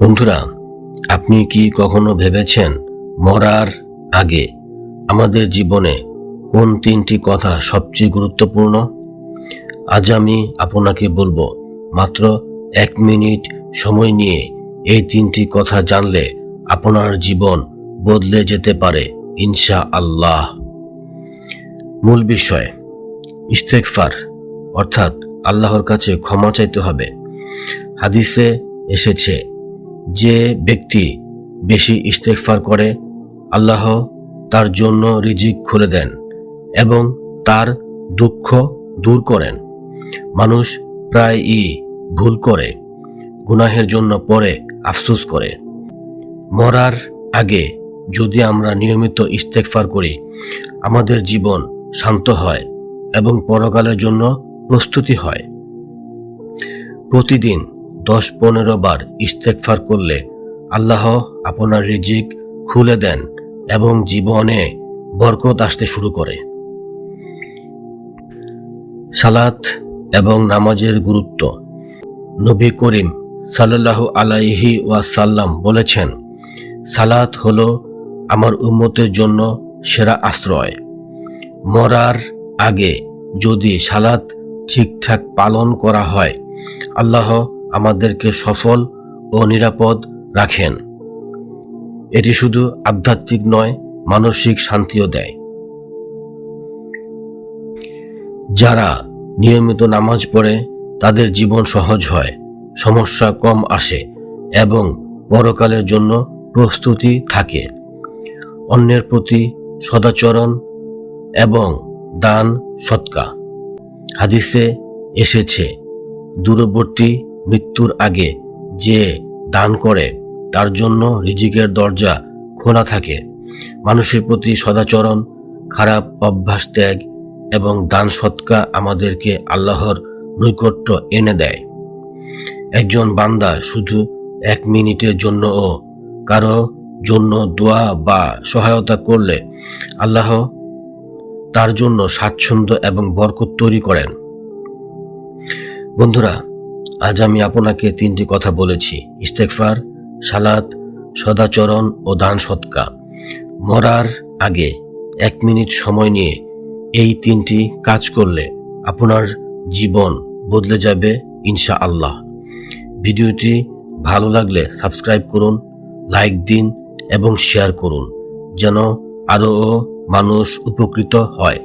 বন্ধুরা, আপনি কি কখনো ভেবেছেন মরার আগে আমাদের জীবনে কোন তিনটি কথা সবচেয়ে গুরুত্বপূর্ণ? আজ আমি আপনাকে বলব, মাত্র এক মিনিট সময় নিয়ে এই তিনটি কথা জানলে আপনার জীবন বদলে যেতে পারে ইনশা আল্লাহ মূল বিষয় ইস্তেকফার অর্থাৎ আল্লাহর কাছে ক্ষমা চাইতে হবে। হাদিসে এসেছে যে ব্যক্তি বেশি ইস্তেকফার করে, আল্লাহ তার জন্য রিজিক খুলে দেন এবং তার দুঃখ দূর করেন। মানুষ প্রায়ই ভুল করে, গুনাহের জন্য পরে আফসোস করে। মরার আগে যদি আমরা নিয়মিত ইস্তেকফার করি, আমাদের জীবন শান্ত হয় এবং পরকালের জন্য প্রস্তুতি হয়। প্রতিদিন দশ পনেরো বার ইস্তেকফার করলে আল্লাহ আপনার রিজিক খুলে দেন এবং জীবনে বরকত আসতে শুরু করে। সালাত এবং নামাজের গুরুত্ব। নবী করিম সাল্লাহ আলাইহি ওয়াসাল্লাম বলেছেন, সালাত হল আমার উম্মতের জন্য সেরা আশ্রয়। মরার আগে যদি সালাত ঠিকঠাক পালন করা হয়, আল্লাহ আমাদেরকে সফল ও নিরাপদ রাখেন। এটি শুধু আধ্যাত্মিক নয়, মানসিক শান্তিও দেয়। যারা নিয়মিত নামাজ পড়ে, তাদের জীবন সহজ হয়, সমস্যা কম আসে এবং পরকালের জন্য প্রস্তুতি থাকে। অন্যের প্রতি সদাচরণ এবং দান সৎকা। হাদিসে এসেছে, দূরবর্তী মৃত্যুর আগে যে দান করে, তার জন্য রিজিকের দরজা খোলা থাকে। মানুষের প্রতি সদাচরণ, খারাপ অভ্যাস ত্যাগ এবং দান সৎকা আমাদেরকে আল্লাহর নৈকট্য এনে দেয়। একজন বান্দা শুধু এক মিনিটের জন্যও কারও জন্য দোয়া বা সহায়তা করলে আল্লাহ তার জন্য স্বাচ্ছন্দ্য এবং বরকত তৈরি করেন। বন্ধুরা আজ আমি আপনাকে তিনটি কথা বলেছি ইস্তেকফার সালাত, সদাচরণ ও দান সৎকা। মরার আগে এক মিনিট সময় নিয়ে এই তিনটি কাজ করলে আপনার জীবন বদলে যাবে ইনশা আল্লাহ ভিডিওটি ভালো লাগলে সাবস্ক্রাইব করুন, লাইক দিন এবং শেয়ার করুন, যেন আরও মানুষ উপকৃত হয়।